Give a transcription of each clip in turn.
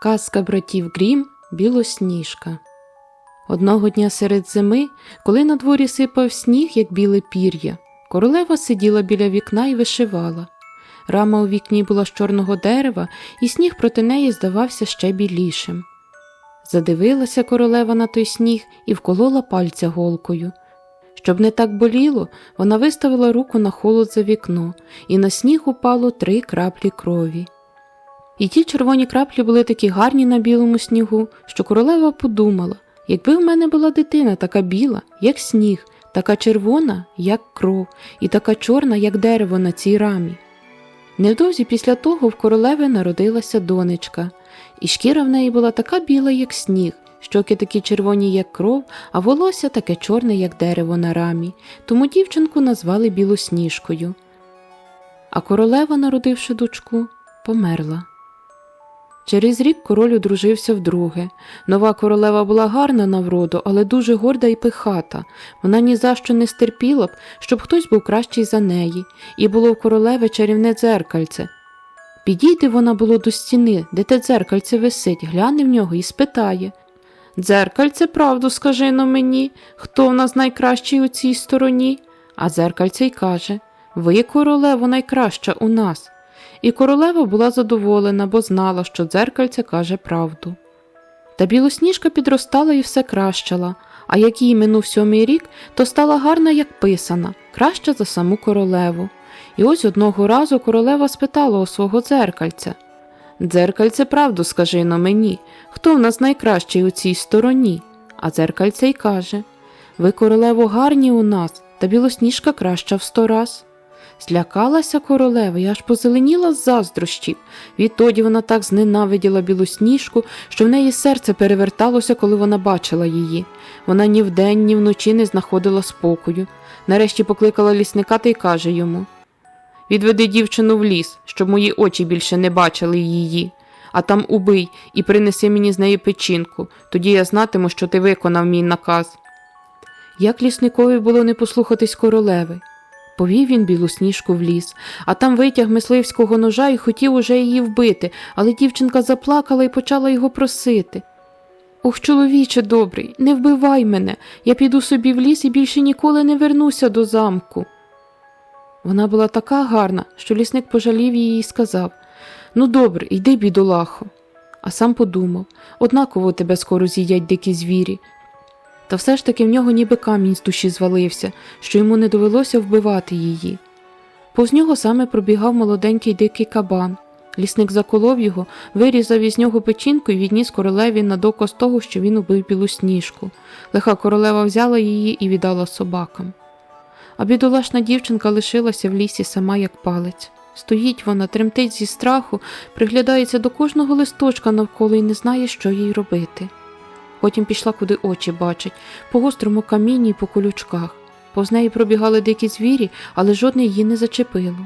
Казка братів Грім Білосніжка. Одного дня серед зими, коли на дворі сипав сніг, як біле пір'я, королева сиділа біля вікна і вишивала. Рама у вікні була з чорного дерева, і сніг проти неї здавався ще білішим. Задивилася королева на той сніг і вколола пальця голкою. Щоб не так боліло, вона виставила руку на холод за вікно, і на сніг упало три краплі крові. І ті червоні краплі були такі гарні на білому снігу, що королева подумала, якби в мене була дитина така біла, як сніг, така червона, як кров, і така чорна, як дерево на цій рамі. Невдовзі після того в королеви народилася донечка, і шкіра в неї була така біла, як сніг, щоки такі червоні, як кров, а волосся таке чорне, як дерево на рамі, тому дівчинку назвали білосніжкою. А королева, народивши дочку, померла. Через рік король одружився вдруге. Нова королева була гарна на вроду, але дуже горда і пихата. Вона ні за що не стерпіла б, щоб хтось був кращий за неї, і було в королеви чарівне дзеркальце. Підійде вона було до стіни, де те дзеркальце висить, гляне в нього і спитає Дзеркальце, правду скажи но мені, хто в нас найкращий у цій стороні? А дзеркальце й каже Ви, королево, найкраща у нас. І королева була задоволена, бо знала, що дзеркальце каже правду. Та білосніжка підростала і все кращала, а як їй минув сьомий рік, то стала гарна, як писана, краща за саму королеву. І ось одного разу королева спитала у свого дзеркальця Дзеркальце, правду скажи но мені, хто в нас найкращий у цій стороні? А дзеркальце й каже Ви, королево, гарні у нас, та білосніжка краща в сто раз. Злякалася королева і аж позеленіла з заздрощів. Відтоді вона так зненавиділа білосніжку, що в неї серце переверталося, коли вона бачила її. Вона ні вдень, ні вночі не знаходила спокою. Нарешті покликала лісника та й каже йому Відведи дівчину в ліс, щоб мої очі більше не бачили її, а там убий і принеси мені з неї печінку, тоді я знатиму, що ти виконав мій наказ. Як лісникові було не послухатись королеви? Повів він білу сніжку в ліс, а там витяг мисливського ножа і хотів уже її вбити, але дівчинка заплакала і почала його просити. Ох, чоловіче добрий, не вбивай мене, я піду собі в ліс і більше ніколи не вернуся до замку. Вона була така гарна, що лісник пожалів її і сказав Ну, добре, йди, бідолахо. А сам подумав однаково тебе скоро з'їдять дикі звірі. Та все ж таки в нього ніби камінь з душі звалився, що йому не довелося вбивати її. Повз нього саме пробігав молоденький дикий кабан. Лісник заколов його, вирізав із нього печінку і відніс королеві на доказ того, що він убив білосніжку. Лиха королева взяла її і віддала собакам. А бідолашна дівчинка лишилася в лісі сама як палець. Стоїть вона, тремтить зі страху, приглядається до кожного листочка навколо і не знає, що їй робити. Потім пішла, куди очі бачать, по гострому камінні й по колючках. Повз неї пробігали дикі звірі, але жодне її не зачепило.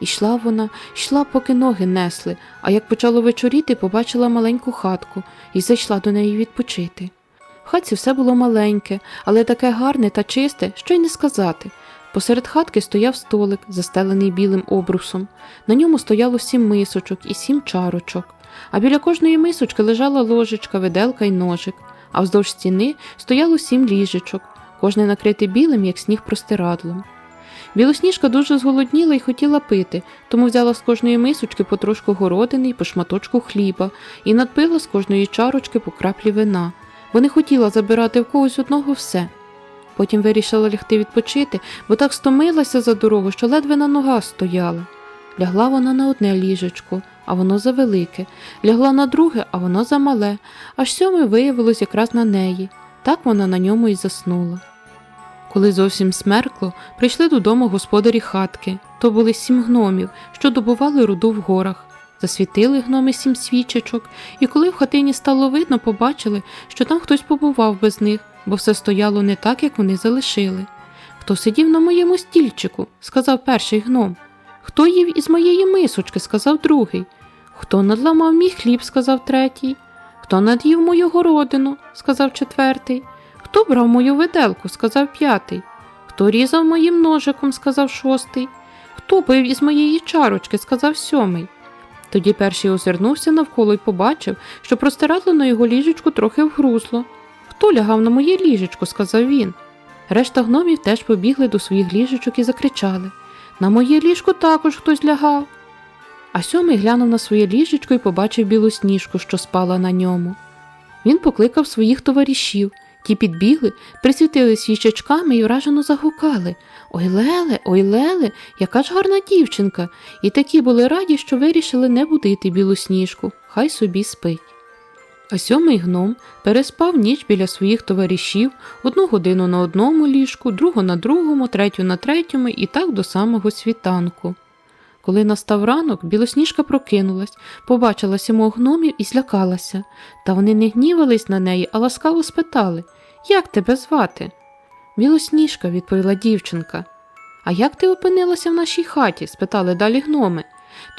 Ішла вона, йшла, поки ноги несли, а як почало вечоріти, побачила маленьку хатку і зайшла до неї відпочити. В хатці все було маленьке, але таке гарне та чисте, що й не сказати. Посеред хатки стояв столик, застелений білим обрусом. На ньому стояло сім мисочок і сім чарочок, а біля кожної мисочки лежала ложечка, виделка й ножик, а вздовж стіни стояло сім ліжечок, кожне накрите білим, як сніг простирадлом. Білосніжка дуже зголодніла і хотіла пити, тому взяла з кожної мисочки потрошку городини й по шматочку хліба і надпила з кожної чарочки по краплі вина, бо не хотіла забирати в когось одного все. Потім вирішила лягти відпочити, бо так стомилася за дорогу, що ледве на ногах стояла. Лягла вона на одне ліжечко, а воно завелике, лягла на друге, а воно замале, аж сьоме виявилось якраз на неї. Так вона на ньому і заснула. Коли зовсім смеркло, прийшли додому господарі хатки. То були сім гномів, що добували руду в горах. Засвітили гноми сім свічечок, і коли в хатині стало видно, побачили, що там хтось побував без них, бо все стояло не так, як вони залишили. Хто сидів на моєму стільчику? сказав перший гном. Хто їв із моєї мисочки? сказав другий. Хто надламав мій хліб? сказав третій. Хто над'їв мою городину? сказав четвертий. Хто брав мою виделку? сказав п'ятий. Хто різав моїм ножиком? сказав шостий. Хто пив із моєї чарочки? сказав сьомий. Тоді перший озирнувся навколо і побачив, що простирадло на його ліжечку трохи вгрузло. Хто лягав на моє ліжечко? сказав він. Решта гномів теж побігли до своїх ліжечок і закричали На моє ліжко також хтось лягав. А сьомий глянув на своє ліжечко і побачив білу сніжку, що спала на ньому. Він покликав своїх товаришів. Ті підбігли, присвітили свічечками і вражено загукали Ой Леле, ой Леле, яка ж гарна дівчинка. І такі були раді, що вирішили не будити білу сніжку, хай собі спить. А сьомий гном переспав ніч біля своїх товаришів, одну годину на одному ліжку, другу на другому, третю на третьому і так до самого світанку. Коли настав ранок, білосніжка прокинулась, побачила сімох гномів і злякалася, та вони не гнівались на неї, а ласкаво спитали Як тебе звати? Білосніжка, відповіла дівчинка. А як ти опинилася в нашій хаті? спитали далі гноми.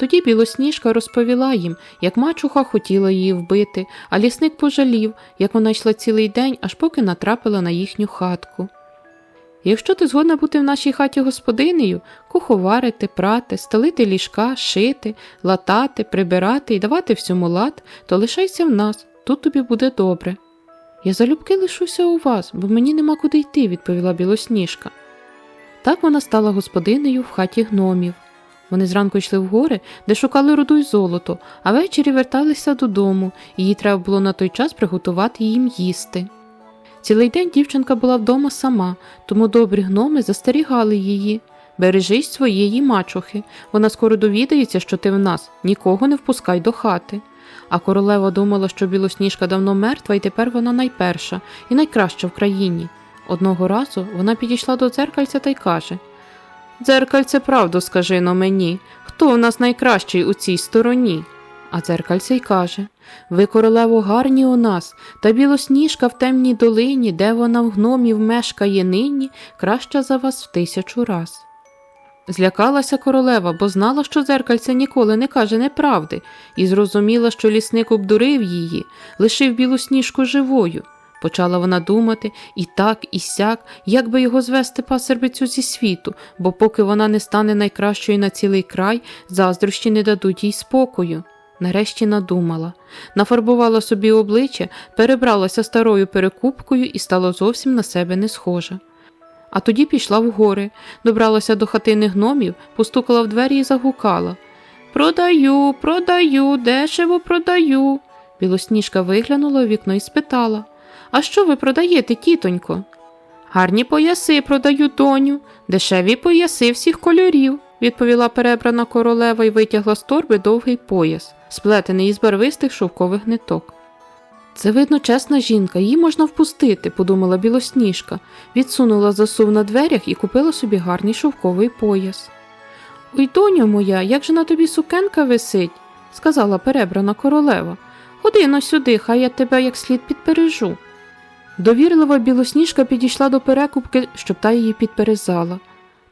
Тоді білосніжка розповіла їм, як мачуха хотіла її вбити, а лісник пожалів, як вона йшла цілий день, аж поки натрапила на їхню хатку. Якщо ти згодна бути в нашій хаті господинею, куховарити, прати, стелити ліжка, шити, латати, прибирати і давати всьому лад, то лишайся в нас, тут тобі буде добре. Я залюбки лишуся у вас, бо мені нема куди йти, відповіла білосніжка. Так вона стала господинею в хаті гномів. Вони зранку йшли в гори, де шукали руду й золото, а ввечері верталися додому, їй треба було на той час приготувати їм їсти. Цілий день дівчинка була вдома сама, тому добрі гноми застерігали її. Бережись своєї мачухи, вона скоро довідається, що ти в нас, нікого не впускай до хати. А королева думала, що білосніжка давно мертва, і тепер вона найперша і найкраща в країні. Одного разу вона підійшла до дзеркальця та й каже Дзеркальце, правду скажи но мені, хто в нас найкращий у цій стороні? А дзеркальце й каже Ви, королево, гарні у нас, та білосніжка в темній долині, де вона в гномів мешкає нині, краща за вас в тисячу раз. Злякалася королева, бо знала, що дзеркальце ніколи не каже неправди, і зрозуміла, що лісник обдурив її, лишив білосніжку живою. Почала вона думати і так, і сяк, як би його звести пасербицю зі світу, бо поки вона не стане найкращою на цілий край, заздрощі не дадуть їй спокою. Нарешті надумала, нафарбувала собі обличчя, перебралася старою перекупкою і стала зовсім на себе не схожа. А тоді пішла в гори, добралася до хатини гномів, постукала в двері і загукала Продаю, продаю, дешево продаю. Білосніжка виглянула у вікно і спитала А що ви продаєте, тітонько? Гарні пояси продаю, доню, дешеві пояси всіх кольорів, відповіла перебрана королева і витягла з торби довгий пояс, сплетений із барвистих шовкових ниток. Це, видно, чесна жінка, її можна впустити, подумала білосніжка, відсунула засув на дверях і купила собі гарний шовковий пояс. Ой, доню моя, як же на тобі сукенка висить, сказала перебрана королева. Ходи но сюди, хай я тебе як слід підпережу. Довірлива білосніжка підійшла до перекупки, щоб та її підперезала.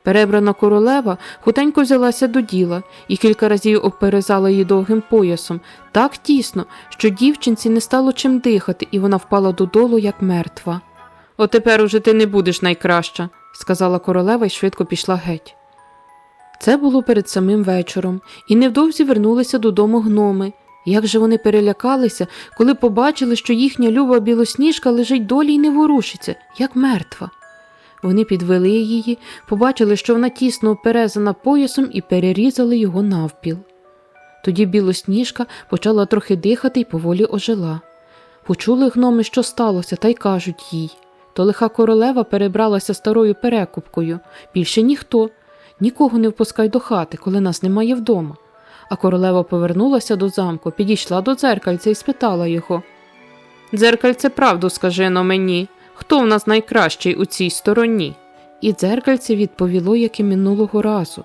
Перебрана королева хутенько взялася до діла і кілька разів обперезала її довгим поясом так тісно, що дівчинці не стало чим дихати, і вона впала додолу, як мертва. Отепер уже ти не будеш найкраща, сказала королева і швидко пішла геть. Це було перед самим вечором, і невдовзі вернулися додому гноми. Як же вони перелякалися, коли побачили, що їхня люба білосніжка лежить долі й не ворушиться, як мертва. Вони підвели її, побачили, що вона тісно оперезана поясом і перерізали його навпіл. Тоді білосніжка почала трохи дихати й поволі ожила. Почули гноми, що сталося, та й кажуть їй. То лиха королева перебралася старою перекупкою. Більше ніхто, нікого не впускай до хати, коли нас немає вдома. А королева повернулася до замку, підійшла до дзеркальця і спитала його Дзеркальце, правду скажи но мені, хто в нас найкращий у цій стороні? І дзеркальце відповіло, як і минулого разу.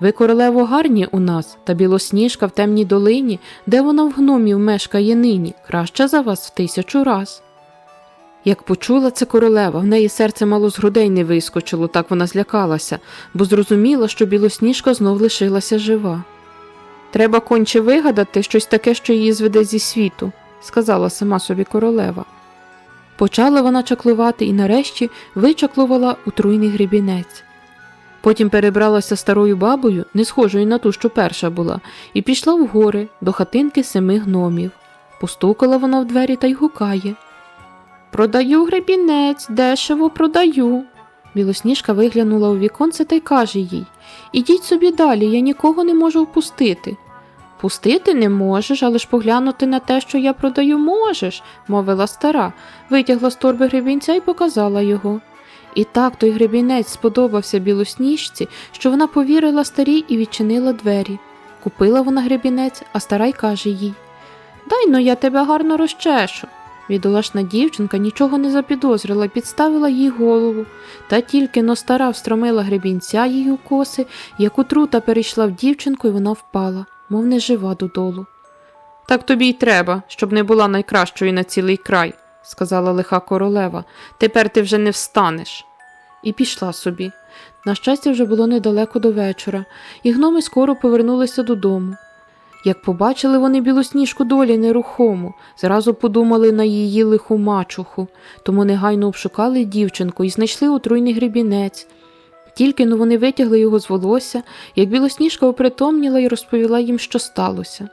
Ви, королево, гарні у нас, та білосніжка в темній долині, де вона в гномів мешкає нині, краща за вас в тисячу раз. Як почула це королева, в неї серце мало з грудей не вискочило, так вона злякалася, бо зрозуміла, що білосніжка знов лишилася жива. Треба конче вигадати щось таке, що її зведе зі світу, сказала сама собі королева. Почала вона чаклувати і нарешті вичаклувала утруйний гребінець. Потім перебралася старою бабою, не схожою на ту, що перша була, і пішла в гори до хатинки семи гномів. Постукала вона в двері та й гукає. Продаю гребінець, дешево продаю. Білосніжка виглянула у віконце та й каже їй Ідіть собі далі, я нікого не можу впустити. Пустити не можеш, але ж поглянути на те, що я продаю, можеш, мовила стара, витягла з торби гребінця і показала його. І так той гребінець сподобався білосніжці, що вона повірила старій і відчинила двері. Купила вона гребінець, а стара й каже їй Дай но я тебе гарно розчешу. Відолашна дівчинка нічого не запідозрила, підставила їй голову, та тільки но стара встромила гребінця їй у коси, як отрута перейшла в дівчинку, і вона впала, мов не жива додолу. Так тобі й треба, щоб не була найкращою на цілий край, сказала лиха королева. Тепер ти вже не встанеш. І пішла собі. На щастя, вже було недалеко до вечора, і гноми скоро повернулися додому. Як побачили вони білосніжку долі нерухому, зразу подумали на її лиху мачуху, тому негайно обшукали дівчинку і знайшли отруйний гребінець. Тільки но вони витягли його з волосся, як білосніжка опритомніла і розповіла їм, що сталося.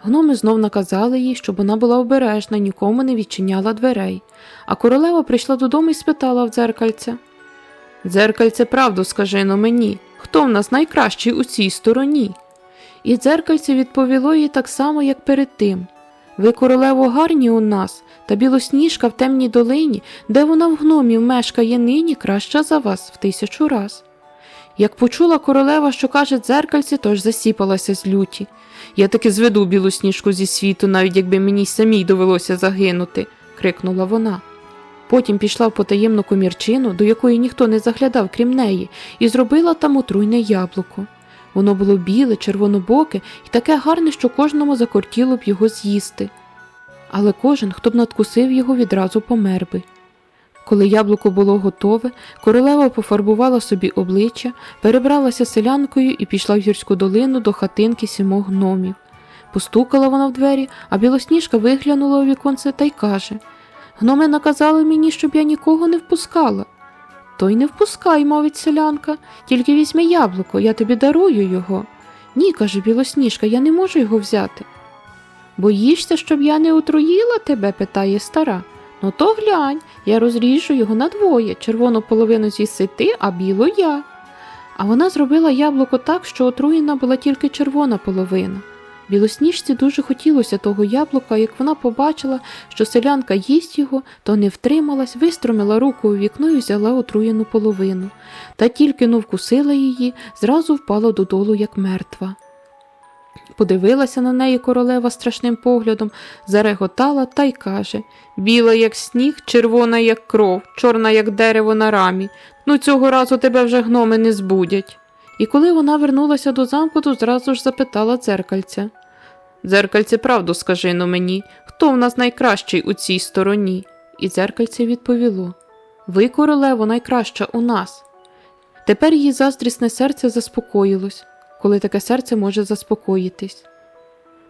Гноми знов наказали їй, щоб вона була обережна, нікому не відчиняла дверей, а королева прийшла додому і спитала в дзеркальця. Дзеркальце, правду скажи но мені, хто в нас найкращий у цій стороні? І дзеркальце відповіло їй так само, як перед тим. Ви, королево, гарні у нас, та білосніжка в темній долині, де вона в гномів мешкає нині, краща за вас в тисячу раз. Як почула королева, що каже дзеркальце, тож засіпалася з люті. Я таки зведу білосніжку зі світу, навіть якби мені самій довелося загинути, крикнула вона. Потім пішла в потаємну комірчину, до якої ніхто не заглядав, крім неї, і зробила там отруйне яблуко. Воно було біле, червонобоке і таке гарне, що кожному закортіло б його з'їсти. Але кожен, хто б надкусив його, відразу помер би. Коли яблуко було готове, королева пофарбувала собі обличчя, перебралася селянкою і пішла в гірську долину до хатинки сімох гномів. Постукала вона в двері, а білосніжка виглянула у віконце та й каже Гноми наказали мені, щоб я нікого не впускала. То й не впускай, мовить селянка, тільки візьми яблуко, я тобі дарую його. Ні, каже білосніжка, я не можу його взяти. Боїшся, щоб я не отруїла тебе? питає стара. Ну то глянь, я розріжу його надвоє, червону половину з'їси ти, а білу я. А вона зробила яблуко так, що отруєна була тільки червона половина. Білосніжці дуже хотілося того яблука, як вона побачила, що селянка їсть його, то не втрималась, вистромила руку у вікно і взяла отруєну половину, та тільки но вкусила її, зразу впала додолу, як мертва. Подивилася на неї королева страшним поглядом, зареготала та й каже Біла, як сніг, червона, як кров, чорна, як дерево на рамі. Ну, цього разу тебе вже гноми не збудять. І коли вона вернулася до замку, то зразу ж запитала дзеркальця. Дзеркальце, правду скажи но мені, хто в нас найкращий у цій стороні? І дзеркальце відповіло Ви, королево, найкраща у нас. Тепер її заздрісне серце заспокоїлось, коли таке серце може заспокоїтись.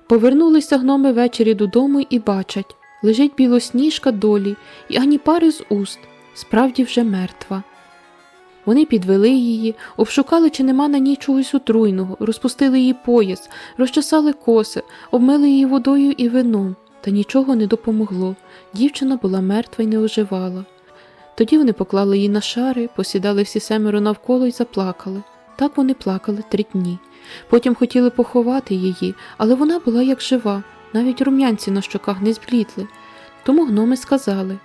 Повернулися гноми ввечері додому і бачать лежить білосніжка долі, і ані пари з уст, справді вже мертва. Вони підвели її, обшукали, чи нема на ній чогось отруйного, розпустили її пояс, розчесали коси, обмили її водою і вином, та нічого не допомогло. Дівчина була мертва й не оживала. Тоді вони поклали її на шари, посідали всі семеро навколо і заплакали. Так вони плакали три дні. Потім хотіли поховати її, але вона була як жива, навіть рум'янці на щоках не зблітли. Тому гноми сказали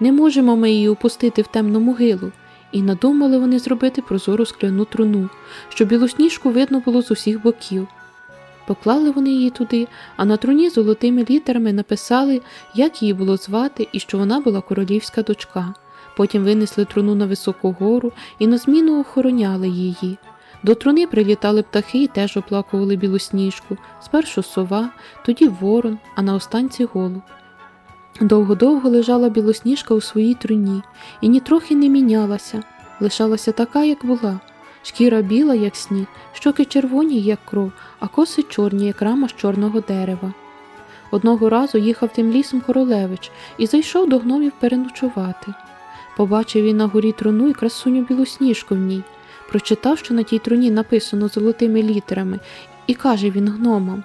Не можемо ми її опустити в темну могилу. І надумали вони зробити прозору скляну труну, щоб білосніжку видно було з усіх боків. Поклали вони її туди, а на труні золотими літерами написали, як її було звати і що вона була королівська дочка. Потім винесли труну на високу гору і на зміну охороняли її. До труни прилітали птахи і теж оплакували білосніжку, спершу сова, тоді ворон, а на останці голуб. Довго-довго лежала білосніжка у своїй труні і нітрохи не мінялася, лишалася така, як була. Шкіра біла, як сніг, щоки червоні, як кров, а коси чорні, як рама з чорного дерева. Одного разу їхав тим лісом королевич і зайшов до гномів переночувати. Побачив він на горі труну і красуню білосніжку в ній. прочитав, що на тій труні написано золотими літерами, і каже він гномам: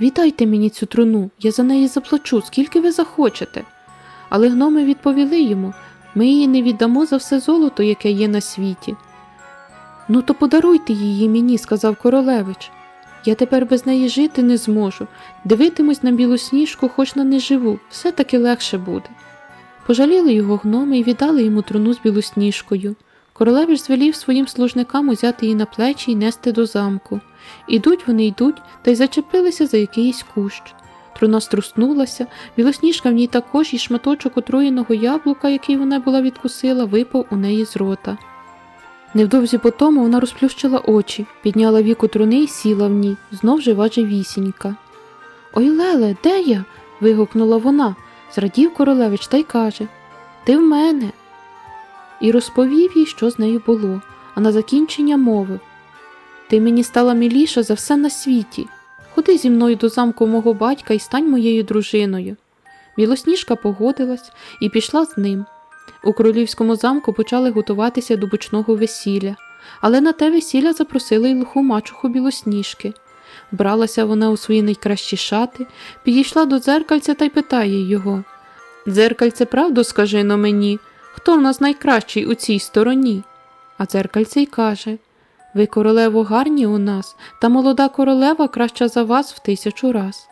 Віддайте мені цю труну, я за неї заплачу, скільки ви захочете. Але гноми відповіли йому: ми її не віддамо за все золото, яке є на світі. Ну, то подаруйте її мені, сказав королевич. Я тепер без неї жити не зможу. Дивитимусь на білосніжку, хоч на не живу, все таки легше буде. Пожаліли його гноми і віддали йому труну з білосніжкою. Королевич звелів своїм служникам узяти її на плечі і нести до замку. Ідуть вони йдуть та й зачепилися за якийсь кущ. Труна струснулася, білосніжка в ній також і шматочок отруєного яблука, який вона була відкусила, випав у неї з рота. Невдовзі по тому вона розплющила очі, підняла віку труни і сіла в ній, знов жива живісінька. Ой, Леле, де я? вигукнула вона. Зрадів королевич та й каже Ти в мене. І розповів їй, що з нею було, а на закінчення мовив Ти мені стала миліша за все на світі. Ходи зі мною до замку мого батька і стань моєю дружиною. Білосніжка погодилась і пішла з ним. У королівському замку почали готуватися до бучного весілля, але на те весілля запросили й лиху мачуху білосніжки. Бралася вона у свої найкращі шати, підійшла до дзеркальця та й питає його Дзеркальце, правду скажи но мені, хто в нас найкращий у цій стороні? А дзеркальце й каже Ви, королево, гарні у нас, та молода королева краща за вас в тисячу раз.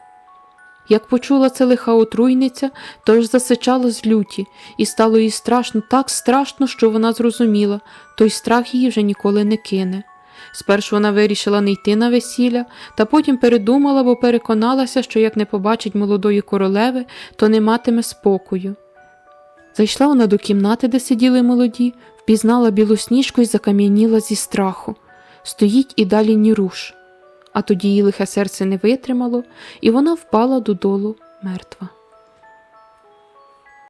Як почула це лиха отруйниця, то ж засичала з люті, і стало їй страшно, так страшно, що вона зрозуміла, той страх її вже ніколи не кине. Спершу вона вирішила не йти на весілля, та потім передумала, бо переконалася, що як не побачить молодої королеви, то не матиме спокою. Зайшла вона до кімнати, де сиділи молоді, впізнала білосніжку і закам'яніла зі страху. Стоїть і далі ні руш. А тоді її лихе серце не витримало, і вона впала додолу мертва.